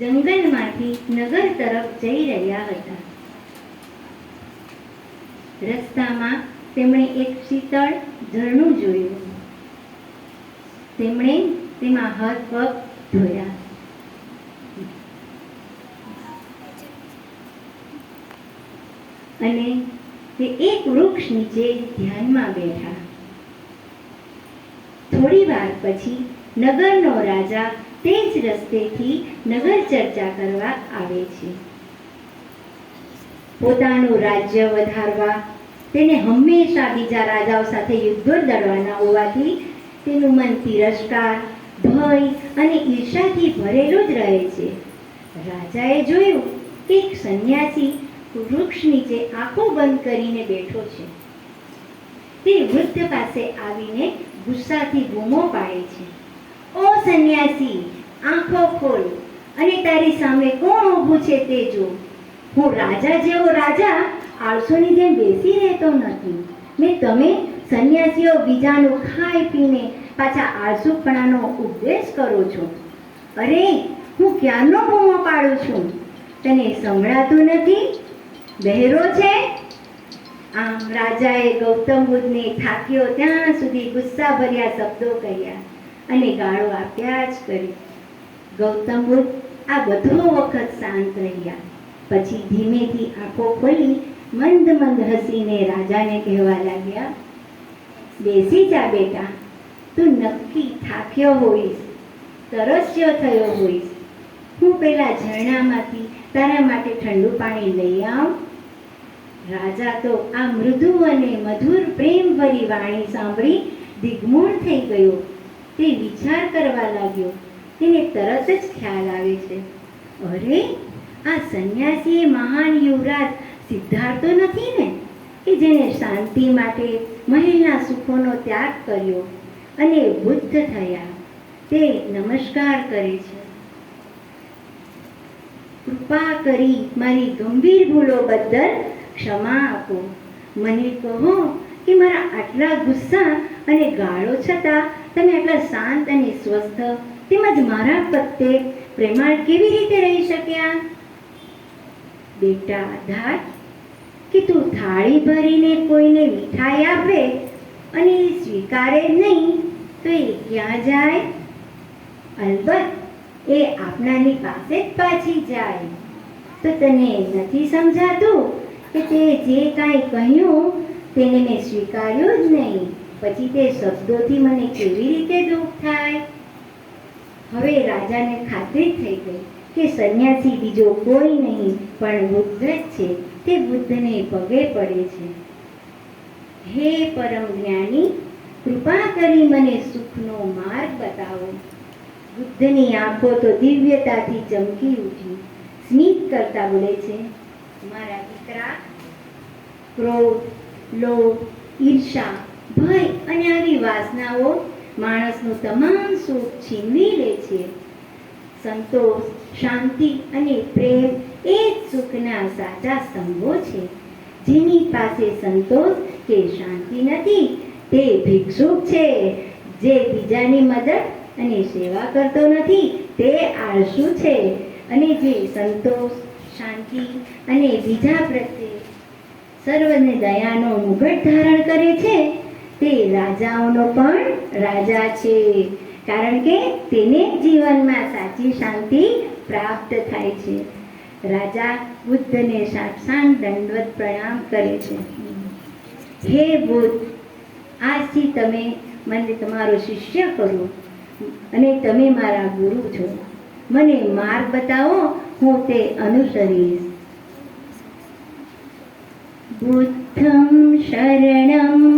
જંગલમાંથી નગર તરફ જઈ રહ્યા હતા. રસ્તામાં તેમણે એક શીતળ ઝરણું જોયું. તેમણે તેમાં હાથ પગ ધોયા. અને તે એક વૃક્ષ નીચે ધ્યાનમાં બેઠા. થોડી વાર પછી નગરનો રાજા તે જ રસ્તેથી નગર ચર્ચા કરવા આવે છે. પોતાનું રાજ્ય વધારવા, તેને હંમેશા બીજા રાજાઓ સાથે યુદ્ધો લડવાના હોવાથી તેનું મન તિરસ્કાર, ભય અને ઈર્ષાથી ભરેલું જ રહે છે. રાજાએ જોયું કે એક સંન્યાસી વૃક્ષ નીચે આંખો બંધ કરીને બેઠો છે. તે વૃદ્ધ પાસે આવીને ગુસ્સાથી બૂમો પાડે છે. ઓ સંન્યાસી આંખો ખોલ અને તારી સામે કોણ ઊભું છે તે જો હું રાજા જેવો રાજા, આળસોની જેમ બેસી રહેતો નથી. ને તમે સંન્યાસીઓ બીજાનું ખાઈ પીને પાછા આળસુપણાનો ઉપદેશ કરો છો. અરે, હું ક્યારનો બૂમો પાડું છું? તને સંભળાતું નથી? બહેરો છે? આમ રાજાએ ગૌતમ બુદ્ધને થાક્યો ત્યાં સુધી ગુસ્સાભર્યા શબ્દો કહ્યા અને ગાળો આપ્યા જ કરી. ગૌતમ બુદ્ધ આ બધો વખત શાંત રહ્યા. પછી ધીમેથી આંખો ખોલી મંદ મંદ હસીને રાજાને કહેવા લાગ્યા, બેસી જા બેટા, તું નક્કી થાક્યો હોઈશ, તરસ્યો થયો હોઈશ. હું પેલા ઝરણામાંથી તારા માટે ઠંડુ પાણી લઈ આવ. રાજા તો આ મૃદુ અને મધુર પ્રેમભરી વાણી સાંભળી દિગ્મૂળ થઈ ગયો. તે વિચાર કરવા લાગ્યો. તેને તરત જ ખ્યાલ આવે છે. અરે, આ સંન્યાસીએ મહાન યુવરાજ સિદ્ધાર્થ નથી ને? કે જેને શાંતિ માટે મહેલના સુખોનો ત્યાગ કર્યો અને બુદ્ધ થયા. તે નમસ્કાર કરે છે. કૃપા કરી મારી ગંભીર ભૂલો બદલ ક્ષમા આપો. મને કહો કે મારા આટલા ગુસ્સા અને ગાળો છતાં તમે આટલા શાંત અને સ્વસ્થ, તેમજ મારા પ્રત્યે પ્રેમાળ કેવી રીતે રહી શક્યા? બેટા ધાર કે તું થાળી ભરીને કોઈને મીઠાઈ આપે અને સ્વીકારે નહીં, તો એ ક્યાં જાય? અલબત્ત, એ આપનાની પાસે જ પાછી જાય. તો તને નથી સમજાતું કે તે જે કાંઈ કહ્યું, તેને મેં સ્વીકાર્યું જ નહીં? પછી તે શબ્દોથી મને કેવી રીતે દુઃખ થાય? હવે રાજાને ખાતરી થઈ ગઈ કે સંન્યાસી બીજો કોઈ નહીં, પણ બુદ્ધ જ છે. તે બુદ્ધને પગે પડે છે. હે પરમ જ્ઞાની, કૃપા કરી મને સુખનો માર્ગ બતાવો. બુદ્ધની આંખો તો દિવ્યતાથી ચમકી ઉઠી. સ્મિત કરતા બોલે છે, મારા દીકરા, ક્રોધ, લોભ, ઈર્ષા ભય અને આવી વાસનાઓ માણસનું તમામ સુખ છીનવી લે છે. સંતોષ, શાંતિ અને પ્રેમ એ જ સુખના સાચા સ્તંભો છે. જેની પાસે સંતોષ કે શાંતિ નથી, તે ભિક્ષુક છે. જે બીજાની મદદ અને સેવા કરતો નથી, તે આળસુ છે. અને જે સંતોષ, શાંતિ અને બીજા પ્રત્યે સર્વને દયાનો મુગટ ધારણ કરે છે તે રાજાઓનો પણ રાજા છે. કારણ કે તેને જીવનમાં સાચી શાંતિ પ્રાપ્ત થાય છે. રાજા બુદ્ધને સાક્ષાંગ દંડવત પ્રણામ કરે છે. હે બુદ્ધ, આજથી તમે મને તમારો શિષ્ય કરો અને તમે મારા ગુરુ છો. મને માર્ગ બતાવો, હું તે અનુસરીશ. બુદ્ધમ શરણમ